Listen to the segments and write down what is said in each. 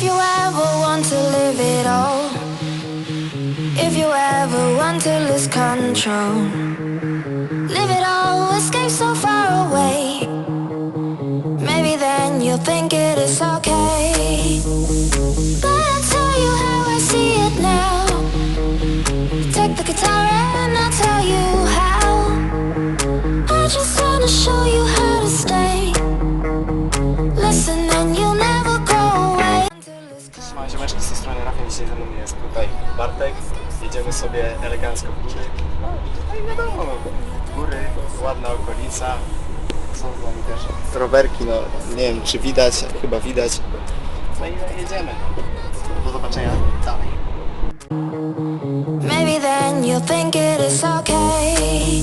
If you ever want to live it all, if you ever want to lose control, live it all, escape so far Bartek. Jedziemy sobie elegancko w góry. No i tutaj wiadomo, no, góry, ładna okolica. Są z nami też rowerki, no nie wiem czy widać, chyba widać. No i jedziemy. Do zobaczenia dalej. Maybe then you'll think it is okay.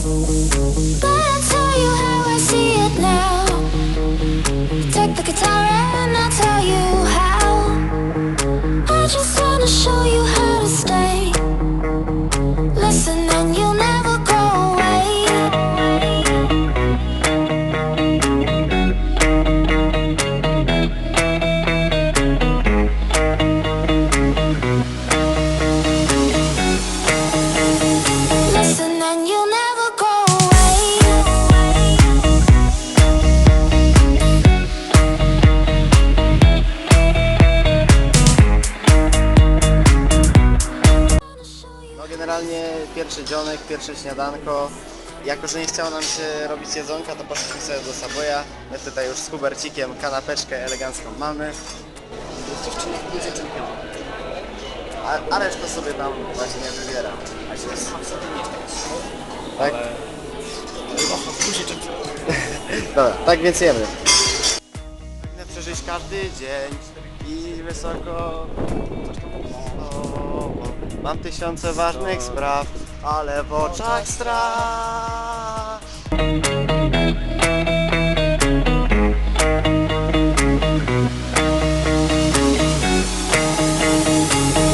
Pierwszy dzionek, pierwsze śniadanko. Jako, że nie chciało nam się robić jedzonka, to poszliśmy sobie do Saboya. My tutaj już z Hubercikiem kanapeczkę elegancką mamy. Dziewczyny w budzie A, a resztę sobie tam właśnie wybiera. A się sobie nie. Tak? Dobra, tak więc jemy. Pragnę przeżyć każdy dzień i wysoko coś tam o, Mam tysiące ważnych spraw, ale w oczach strach.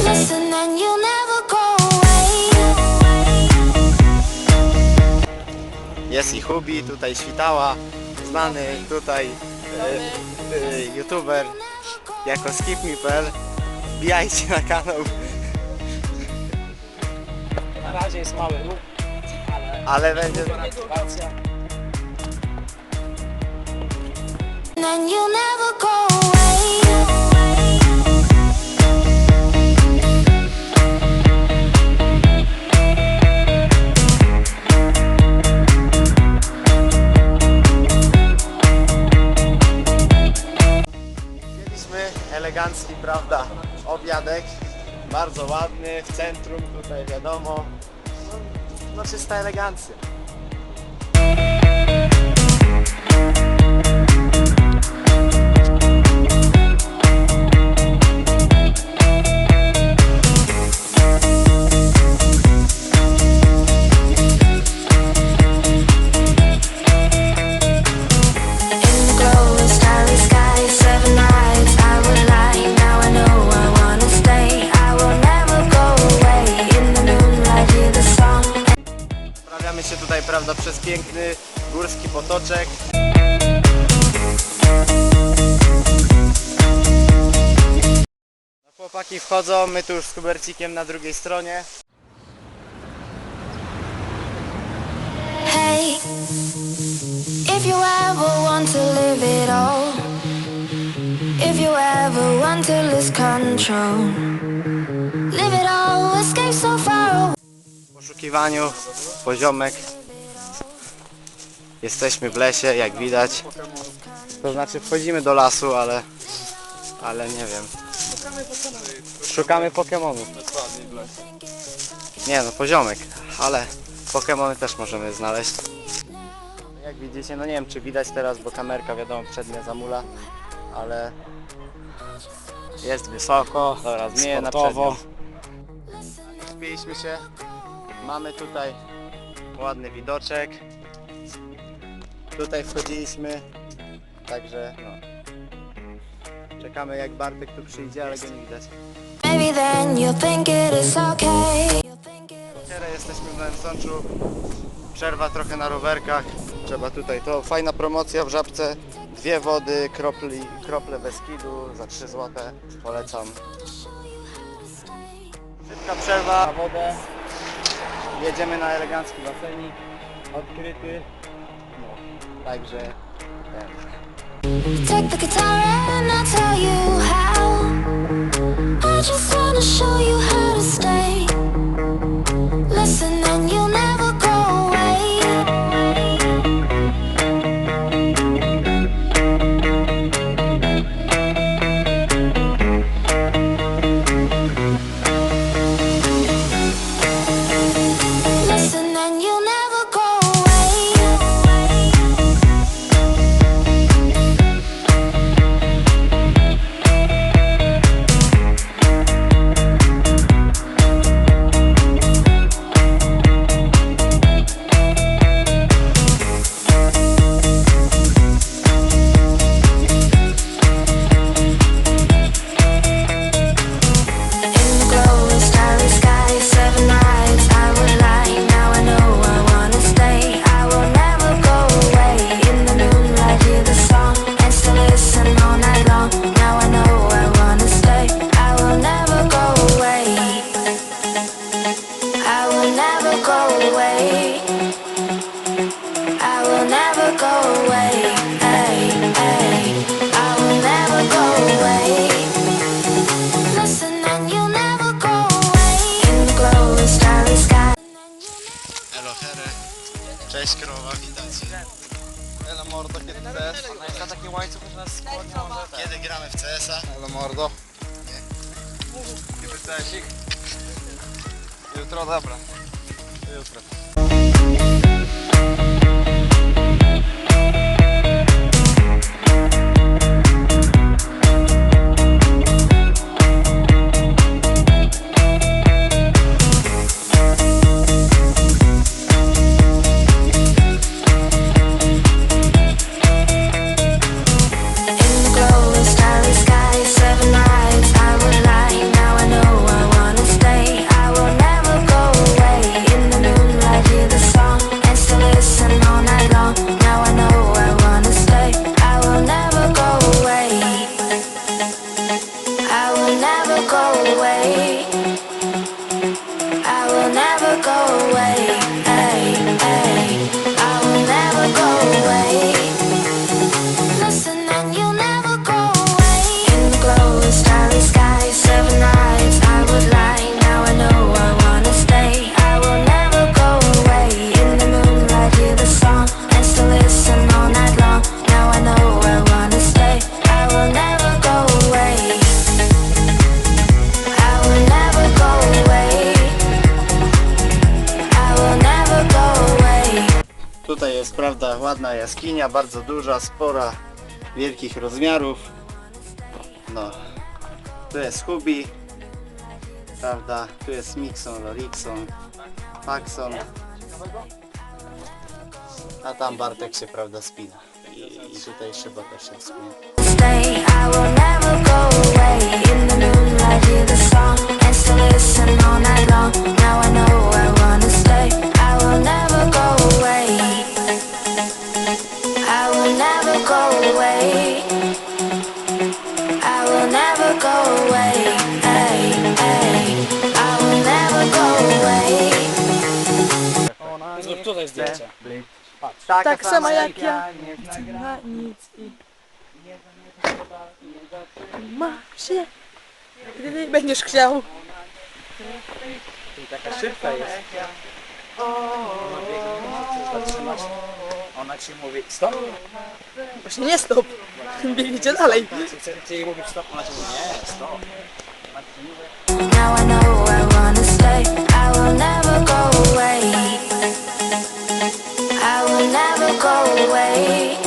Listen and you'll never go away. Jest i Hubi, tutaj Świtała, znany tutaj e, e, youtuber jako skipme.pl. Wbijajcie na kanał, Na razie jest mały ruch, ale ale będzie... motywacja. And you'll never go away. Mieliśmy elegancki, prawda, obiadek, bardzo ładny, w centrum tutaj wiadomo, no, no czysta elegancja. Prawda, przez piękny górski potoczek. No, chłopaki wchodzą, my tu już z Kubercikiem na drugiej stronie. Hey, if you ever want to live it all, if you ever want to lose control, live it all, escape so far away. W poszukiwaniu poziomek. Jesteśmy w lesie, jak widać. To znaczy wchodzimy do lasu, ale... Ale nie wiem. Szukamy Pokemonów. Nie no, poziomek, ale Pokemony też możemy znaleźć. Jak widzicie, no nie wiem czy widać teraz, bo kamerka wiadomo przednia zamula, ale jest wysoko. Dobra, zmienię na Sportowo. przednią. Spięliśmy się. Mamy tutaj ładny widoczek tutaj wchodziliśmy, także no. Czekamy jak Bartek tu przyjdzie, ale go nie widać. Teraz jesteśmy w Nowym Sączu. Przerwa trochę na rowerkach. Trzeba tutaj. To fajna promocja w Żabce. Dwie wody, kropli, krople Beskidu za 3 zł. Polecam. Szybka przerwa na wodę. Jedziemy na elegancki basenik. Odkryty. Take the guitar and I'll tell you how. I just wanna show you how to stay. Listen and you'll know. Cześć krowa, witajcie. Elo mordo, kiedy CS? Ona jest na taki. Tak. Kiedy gramy w CS? Elo mordo. Nie. Jutro, dobra. Adiós, jaskinia, bardzo duża, spora, wielkich rozmiarów. No, tu jest Hubi, prawda, tu jest Mixon, Lorixon, Paxon, a tam Bartek się, prawda, spina. I, i tutaj szyba też się spina. Taka tak, tak sama jak ja. Nic i... Ma się. Gdy będziesz chciał. I taka szybka tak. jest. Ona ci mówi stop. Właśnie nie stop. Biegnijcie dalej. Ty jej mówisz stop, ona ci mówi nie, stop. Now I know I wanna stay, I will never go away Hey.